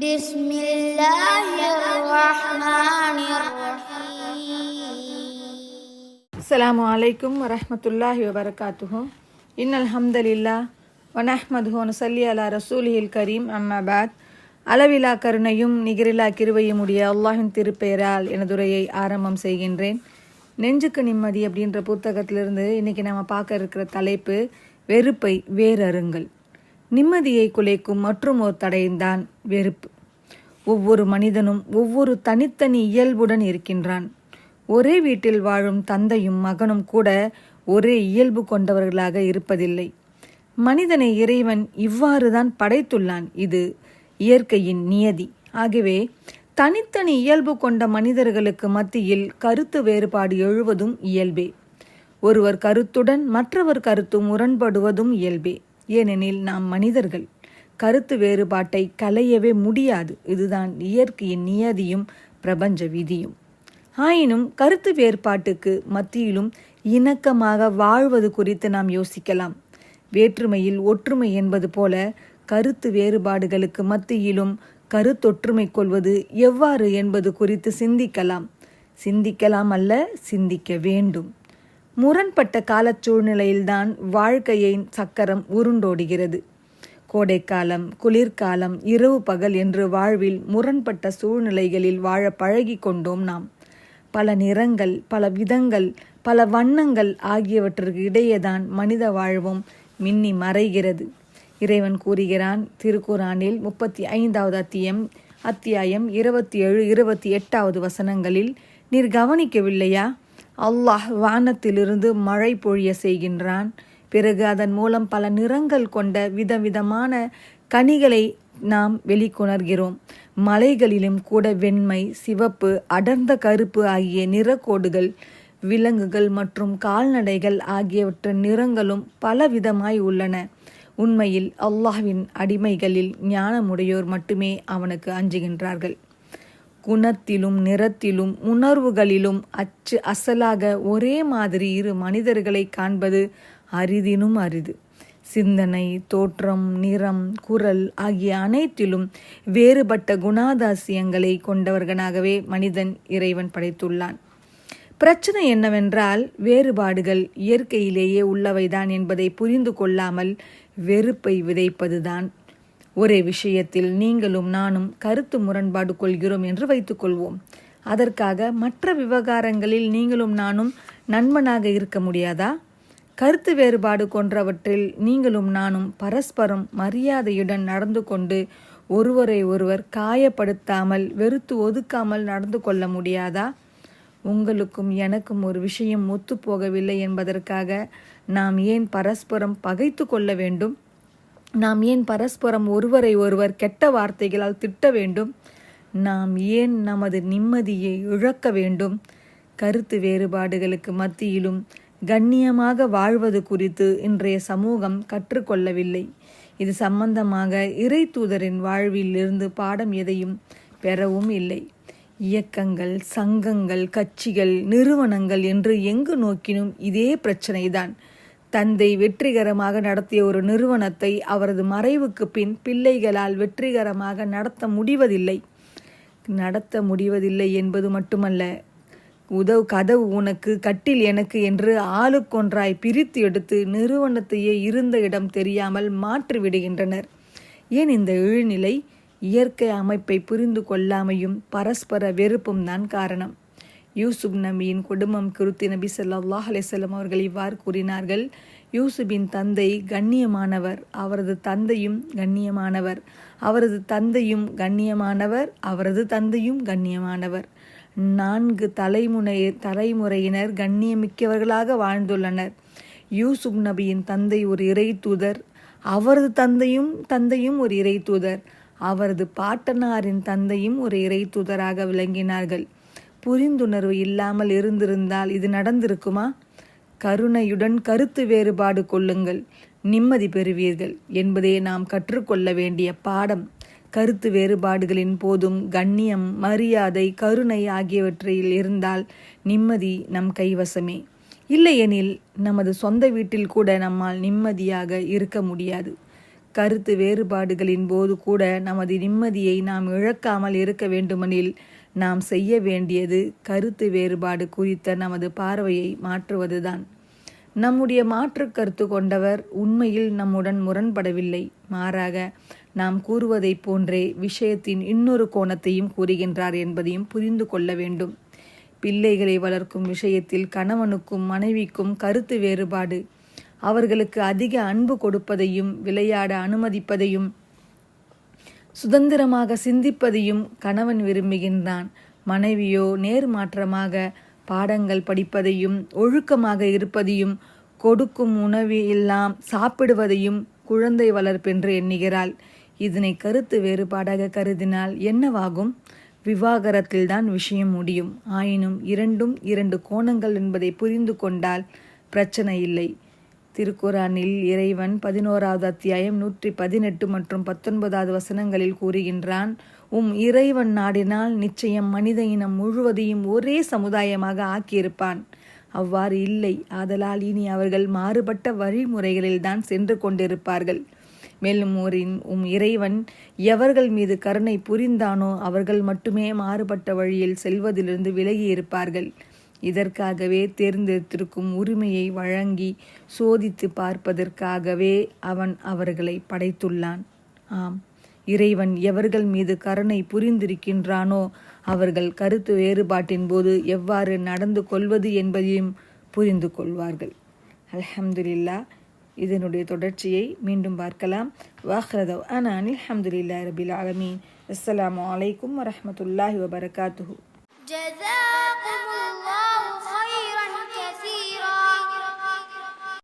بسم الله الرحمن الرحيم அஸ்ஸலாமு அலைக்கும் வரஹ்மத்துல்லாஹி வபரகாத்துஹு இன்னல் ஹம்தலில்லா வனஹ்மதுஹு நுசல்லி அலா ரசூலிஹில் கரீம் அம்மாபாத் அளவிலா கருணையும் நிகரிலா கிருவையும் உடைய அல்லாஹின் திருப்பெயரால் எனதுரையை ஆரம்பம் செய்கின்றேன் நெஞ்சுக்கு நிம்மதி அப்படின்ற புத்தகத்திலிருந்து இன்னைக்கு நம்ம பார்க்க இருக்கிற தலைப்பு வெறுப்பை வேறறுங்கள் நிம்மதியை குலைக்கும் மற்றும் ஒரு தடையும்தான் வெறுப்பு. ஒவ்வொரு மனிதனும் ஒவ்வொரு தனித்தனி இயல்புடன் இருக்கின்றான். ஒரே வீட்டில் வாழும் தந்தையும் மகனும் கூட ஒரே இயல்பு கொண்டவர்களாக இருப்பதில்லை. மனிதனை இறைவன் இவ்வாறுதான் படைத்துள்ளான். இது இயற்கையின் நியதி. ஆகவே தனித்தனி இயல்பு கொண்ட மனிதர்களுக்கு மத்தியில் கருத்து வேறுபாடு எழுவதும் இயல்பே. ஒருவர் கருத்துடன் மற்றவர் கருத்து முரண்படுவதும் இயல்பே. ஏனெனில் நாம் மனிதர்கள். கருத்து வேறுபாட்டை களையவே முடியாது. இதுதான் இயற்கையின் நியதியும் பிரபஞ்ச விதியும். ஆயினும் கருத்து வேறுபாட்டுக்கு மத்தியிலும் இணக்கமாக வாழ்வது குறித்து நாம் யோசிக்கலாம். வேற்றுமையில் ஒற்றுமை என்பது போல கருத்து வேறுபாடுகளுக்கு மத்தியிலும் கருத்தொற்றுமை கொள்வது எவ்வாறு என்பது குறித்து சிந்திக்கலாம். சிந்திக்கலாம் அல்ல சிந்திக்க வேண்டும். முரண்பட்ட காலச் சூழ்நிலையில்தான் வாழ்க்கையின் சக்கரம் உருண்டோடுகிறது. கோடைக்காலம் குளிர்காலம் இரவு பகல் என்று வாழ்வில் முரண்பட்ட சூழ்நிலைகளில் வாழ பழகி கொண்டோம் நாம். பல நிறங்கள் பல விதங்கள் பல வண்ணங்கள் ஆகியவற்றிற்கு இடையேதான் மனித வாழ்வும் மின்னி மறைகிறது. இறைவன் கூறுகிறான் திருக்குறானில் முப்பத்தி ஐந்தாவது அத்தியம் அத்தியாயம் இருபத்தி ஏழு இருபத்தி எட்டாவது வசனங்களில் நீர் கவனிக்கவில்லையா? அல்லாஹ் வானத்திலிருந்து மழை பொழிய செய்கின்றான். பிறகு அதன் மூலம் பல நிறங்கள் கொண்ட விதவிதமான கனிகளை நாம் வெளிக்கொணர்கிறோம். மலைகளிலும் கூட வெண்மை சிவப்பு அடர்ந்த கருப்பு ஆகிய நிறக்கோடுகள் விலங்குகள் மற்றும் கால்நடைகள் ஆகியவற்றின் நிறங்களும் பலவிதமாய் உள்ளன. உண்மையில் அல்லாஹ்வின் அடிமைகளில் ஞானமுடையோர் மட்டுமே அவனுக்கு அஞ்சுகின்றார்கள். குணத்திலும் நிறத்திலும் உணர்வுகளிலும் அச்சு அசலாக ஒரே மாதிரி இரு மனிதர்களை காண்பது அரிதினும் அரிது. சிந்தனை தோற்றம் நிறம் குரல் ஆகிய அனைத்திலும் வேறுபட்ட குணாதாசியங்களை கொண்டவர்களாகவே மனிதன் இறைவன் படைத்துள்ளான். பிரச்சனை என்னவென்றால் வேறுபாடுகள் இயற்கையிலேயே உள்ளவைதான் என்பதை புரிந்து கொள்ளாமல் வெறுப்பை விதைப்பதுதான். ஒரே விஷயத்தில் நீங்களும் நானும் கருத்து முரண்பாடு கொள்கிறோம் என்று வைத்துக்கொள்வோம் அதற்காக மற்ற விவகாரங்களில் நீங்களும் நானும் நண்பனாக இருக்க முடியாதா? கருத்து வேறுபாடு கொன்றவற்றில் நீங்களும் நானும் பரஸ்பரம் மரியாதையுடன் நடந்து கொண்டு ஒருவரை ஒருவர் காயப்படுத்தாமல் வெறுத்து ஒதுக்காமல் நடந்து கொள்ள முடியாதா? உங்களுக்கும் எனக்கும் ஒரு விஷயம் ஒத்துப்போகவில்லை என்பதற்காக நாம் ஏன் பரஸ்பரம் பகைத்து கொள்ள வேண்டும்? நாம் ஏன் பரஸ்பரம் ஒருவரை ஒருவர் கெட்ட வார்த்தைகளால் திட்ட வேண்டும்? நாம் ஏன் நமது நிம்மதியை இழக்க வேண்டும்? கருத்து வேறுபாடுகளுக்கு மத்தியிலும் கண்ணியமாக வாழ்வது குறித்து இன்றைய சமூகம் கற்றுக்கொள்ளவில்லை. இது சம்பந்தமாக இறை தூதரின் வாழ்வில் இருந்து பாடம் எதையும் பெறவும் இல்லை. இயக்கங்கள் சங்கங்கள் கட்சிகள் நிறுவனங்கள் என்று எங்கு நோக்கினும் இதே பிரச்சனைதான். தந்தை வெற்றிகரமாக நடத்திய ஒரு நிறுவனத்தை அவரது மறைவுக்கு பின் பிள்ளைகளால் வெற்றிகரமாக நடத்த முடிவதில்லை. நடத்த முடிவதில்லை என்பது மட்டுமல்ல உதவு கதவு உனக்கு கட்டில் எனக்கு என்று ஆளுக்கொன்றாய் பிரித்து எடுத்து நிறுவனத்தையே இருந்த இடம் தெரியாமல் மாற்றி விடுகின்றனர். ஏன் இந்த இழுநிலை? இயற்கை அமைப்பை புரிந்து கொள்ளாமையும் பரஸ்பர வெறுப்பும் தான் காரணம். யூசுப் நபியின் குடும்பம் குறித்து நபி சொல்லாஹ் அலிசல்லம் அவர்கள் இவ்வாறு கூறினார்கள் யூசுபின் தந்தை கண்ணியமானவர் அவரது தந்தையும் கண்ணியமானவர் அவரது தந்தையும் கண்ணியமானவர் அவரது தந்தையும் கண்ணியமானவர். நான்கு தலைமுறை தலைமுறையினர் கண்ணியமிக்கவர்களாக வாழ்ந்துள்ளனர். யூசுப் நபியின் தந்தை ஒரு இறை தூதர் அவரது தந்தையும் தந்தையும் ஒரு இறை தூதர் அவரது பாட்டனாரின் தந்தையும் ஒரு இறை தூதராக விளங்கினார்கள். புரிந்துணர்வு இல்லாமல் இருந்திருந்தால் இது நடந்திருக்குமா? கருணையுடன் கருத்து வேறுபாடு கொள்ளுங்கள். நிம்மதி பெறுவீர்கள் என்பதே நாம் கற்றுக்கொள்ள வேண்டிய பாடம். கருத்து வேறுபாடுகளின் போதும் கண்ணியம் மரியாதை கருணை ஆகியவற்றில் இருந்தால் நிம்மதி நம் கைவசமே. இல்லையெனில் நமது சொந்த வீட்டில் கூட நம்மால் நிம்மதியாக இருக்க முடியாது. கருத்து வேறுபாடுகளின் போது கூட நமது நிம்மதியை நாம் இழக்காமல் இருக்க வேண்டுமெனில் நாம் செய்ய வேண்டியது கருத்து வேறுபாடு குறித்த நமது பார்வையை மாற்றுவதுதான். நம்முடைய மாற்று கருத்து கொண்டவர் உண்மையில் நம்முடன் முரண்படவில்லை. மாறாக நாம் கூறுவதைப் போன்றே விஷயத்தின் இன்னொரு கோணத்தையும் கூறுகின்றார் என்பதையும் புரிந்து கொள்ள வேண்டும். பிள்ளைகளை வளர்க்கும் விஷயத்தில் கணவனுக்கும் மனைவிக்கும் கருத்து வேறுபாடு அவர்களுக்கு அதிக அன்பு கொடுப்பதையும் விளையாட அனுமதிப்பதையும் சுதந்திரமாக சிந்திப்பதையும் கணவன் விரும்புகின்றான். மனைவியோ நேர்மாற்றமாக பாடங்கள் படிப்பதையும் ஒழுக்கமாக இருப்பதையும் கொடுக்கும் உணவு எல்லாம் சாப்பிடுவதையும் குழந்தை வளர்ப்பென்று எண்ணுகிறாள். இதனை கருத்து வேறுபாடாக கருதினால் என்னவாகும்? விவாகரத்தில்தான் விஷயம் முடியும். ஆயினும் இரண்டும் இரண்டு கோணங்கள் என்பதை புரிந்து கொண்டால் பிரச்சனை இல்லை. திருக்குரானில் இறைவன் பதினோராவது அத்தியாயம் நூற்றி பதினெட்டு மற்றும் பத்தொன்பதாவது வசனங்களில் கூறுகின்றான் உம் இறைவன் நாடினால் நிச்சயம் மனித இனம் முழுவதையும் ஒரே சமுதாயமாக ஆக்கியிருப்பான். அவ்வாறு இல்லை. ஆதலால் இனி அவர்கள் மாறுபட்ட வழிமுறைகளில்தான் சென்று கொண்டிருப்பார்கள். மேலும் ஓரின் உம் இறைவன் எவர்கள் மீது கருணை புரிந்தானோ அவர்கள் மட்டுமே மாறுபட்ட வழியில் செல்வதிலிருந்து விலகி இருப்பார்கள் இதற்காகவே தேர்ந்தெடுத்திருக்கும் உரிமையை வழங்கி சோதித்து பார்ப்பதற்காகவே அவன் அவர்களை படைத்துள்ளான். ஆம் இறைவன் எவர்கள் மீது கருணை புரிந்திருக்கின்றானோ அவர்கள் கருத்து வேறுபாட்டின் போது எவ்வாறு நடந்து கொள்வது என்பதையும் புரிந்து கொள்வார்கள். அலஹம்துலில்லா இதனுடைய தொடர்ச்சியை மீண்டும் பார்க்கலாம். வாஹ்ரதவ் அனானி அஹமதுல்லா ரபில் ஆலமீன். அஸ்லாம் வலைக்கம் வரமத்துல்லாஹி வபரகாத்து